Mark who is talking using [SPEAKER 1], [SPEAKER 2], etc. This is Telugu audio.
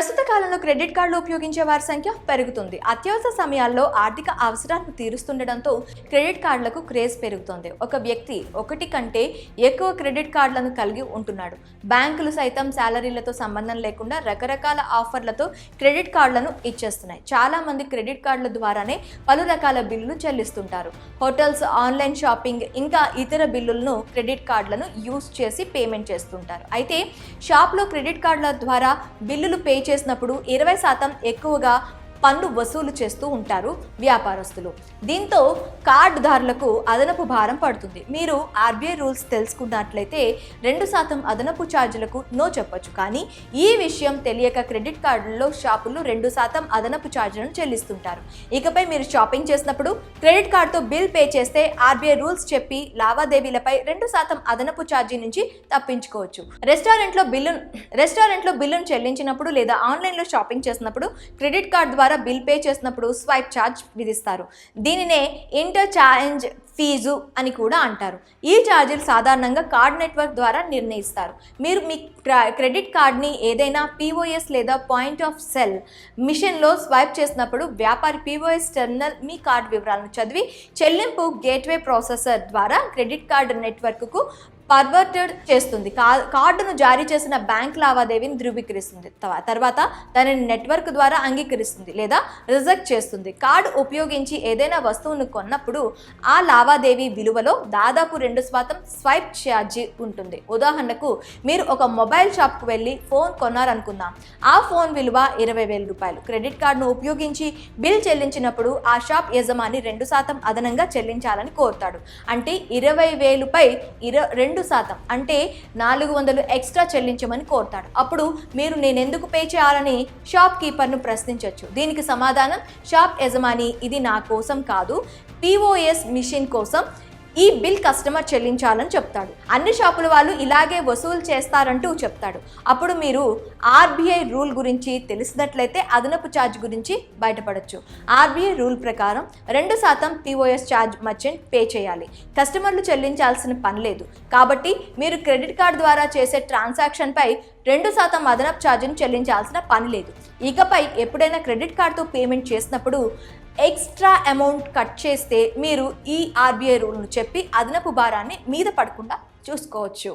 [SPEAKER 1] ప్రస్తుత కాలంలో క్రెడిట్ కార్డులు ఉపయోగించే వారి సంఖ్య పెరుగుతుంది. అత్యవసర సమయాల్లో ఆర్థిక అవసరాలను తీరుస్తుండటంతో క్రెడిట్ కార్డులకు క్రేజ్ పెరుగుతోంది. ఒక వ్యక్తి ఒకటి కంటే ఎక్కువ క్రెడిట్ కార్డులను కలిగి ఉంటున్నాడు. బ్యాంకులు సైతం శాలరీలతో సంబంధం లేకుండా రకరకాల ఆఫర్లతో క్రెడిట్ కార్డులను ఇచ్చేస్తున్నాయి. చాలామంది క్రెడిట్ కార్డుల ద్వారానే పలు రకాల బిల్లులు చెల్లిస్తుంటారు. హోటల్స్ ఆన్లైన్ షాపింగ్ ఇంకా ఇతర బిల్లులను క్రెడిట్ కార్డులను యూస్ చేసి పేమెంట్ చేస్తుంటారు. అయితే షాప్లో క్రెడిట్ కార్డుల ద్వారా బిల్లులు పే చేసినప్పుడు ఇరవై శాతం ఎక్కువగా పన్ను వసూలు చేస్తూ ఉంటారు వ్యాపారస్తులు. దీంతో కార్డుదారులకు అదనపు భారం పడుతుంది. మీరు ఆర్బీఐ రూల్స్ తెలుసుకున్నట్లయితే రెండు శాతం అదనపు ఛార్జీలకు నో చెప్పొచ్చు. కానీ ఈ విషయం తెలియక క్రెడిట్ కార్డుల్లో షాపులు రెండు శాతం అదనపు ఛార్జీలను చెల్లిస్తుంటారు. ఇకపై మీరు షాపింగ్ చేసినప్పుడు క్రెడిట్ కార్డుతో బిల్ పే చేస్తే ఆర్బీఐ రూల్స్ చెప్పి లావాదేవీలపై రెండు శాతం అదనపు ఛార్జీ నుంచి తప్పించుకోవచ్చు. రెస్టారెంట్లో బిల్లు రెస్టారెంట్లో బిల్లును చెల్లించినప్పుడు లేదా ఆన్లైన్లో షాపింగ్ చేసినప్పుడు క్రెడిట్ కార్డు ద్వారా బిల్ పే చేసినప్పుడు స్వైప్ ఛార్జ్ విధిస్తారు. దీనినే ఇంటర్ ఛార్జ్ ఫీజు అని కూడా అంటారు. ఈ ఛార్జీలు సాధారణంగా కార్డ్ నెట్వర్క్ ద్వారా నిర్ణయిస్తారు. మీరు మీ క్రెడిట్ కార్డ్ని ఏదైనా పీఓఎస్ లేదా పాయింట్ ఆఫ్ సెల్ మిషన్లో స్వైప్ చేసినప్పుడు వ్యాపారి పీఓఎస్ టెర్మినల్ మీ కార్డ్ వివరాలను చదివి చెల్లింపు గేట్వే ప్రాసెసర్ ద్వారా క్రెడిట్ కార్డు నెట్వర్క్కు పర్వర్టెడ్ చేస్తుంది. కార్డును జారీ చేసిన బ్యాంక్ లావాదేవీని ధృవీకరిస్తుంది. తర్వాత దానిని నెట్వర్క్ ద్వారా అంగీకరిస్తుంది లేదా రిజెక్ట్ చేస్తుంది. కార్డు ఉపయోగించి ఏదైనా వస్తువును కొన్నప్పుడు ఆ లావాదేవీ విలువలో దాదాపు రెండు శాతం స్వైప్ ఛార్జీ ఉంటుంది. ఉదాహరణకు మీరు ఒక మొబైల్ షాప్కు వెళ్ళి ఫోన్ కొన్నారనుకుందాం. ఆ ఫోన్ విలువ ఇరవై వేల రూపాయలు. క్రెడిట్ కార్డును ఉపయోగించి బిల్ చెల్లించినప్పుడు ఆ షాప్ యజమాని రెండు శాతం అదనంగా చెల్లించాలని కోరుతాడు. అంటే ఇరవై వేలుపై ఇర రెండు శాతం. అంటే నాలుగు వందలు ఎక్స్ట్రా చెల్లించమని కోరుతాడు. అప్పుడు మీరు నేను ఎందుకు పే చేయాలని షాప్ కీపర్ను ప్రశ్నించవచ్చు దీనికి సమాధానం షాప్ యజమాని ఇది నా కోసం కాదు. పిఓఎస్ మిషన్ కోసం ఈ బిల్ కస్టమర్ చెల్లించాలని చెప్తాడు. అన్ని షాపుల వాళ్ళు ఇలాగే వసూలు చేస్తారంటూ చెప్తాడు. అప్పుడు మీరు ఆర్బీఐ రూల్ గురించి తెలిసినట్లయితే అదనపు ఛార్జ్ గురించి బయటపడచ్చు. ఆర్బీఐ రూల్ ప్రకారం రెండు శాతం పిఓఎస్ ఛార్జ్ మర్చెంట్ పే చేయాలి. కస్టమర్లు చెల్లించాల్సిన పని లేదు. కాబట్టి మీరు క్రెడిట్ కార్డు ద్వారా చేసే ట్రాన్సాక్షన్పై రెండు శాతం అదనపు ఛార్జీని చెల్లించాల్సిన పని లేదు. ఇకపై ఎప్పుడైనా క్రెడిట్ కార్డుతో పేమెంట్ చేసినప్పుడు ఎక్స్ట్రా అమౌంట్ కట్ చేస్తే మీరు ఈ ఆర్బీఐ రూల్ను చెప్పి అదనపు భారాన్ని మీద పడకుండా చూసుకోవచ్చు.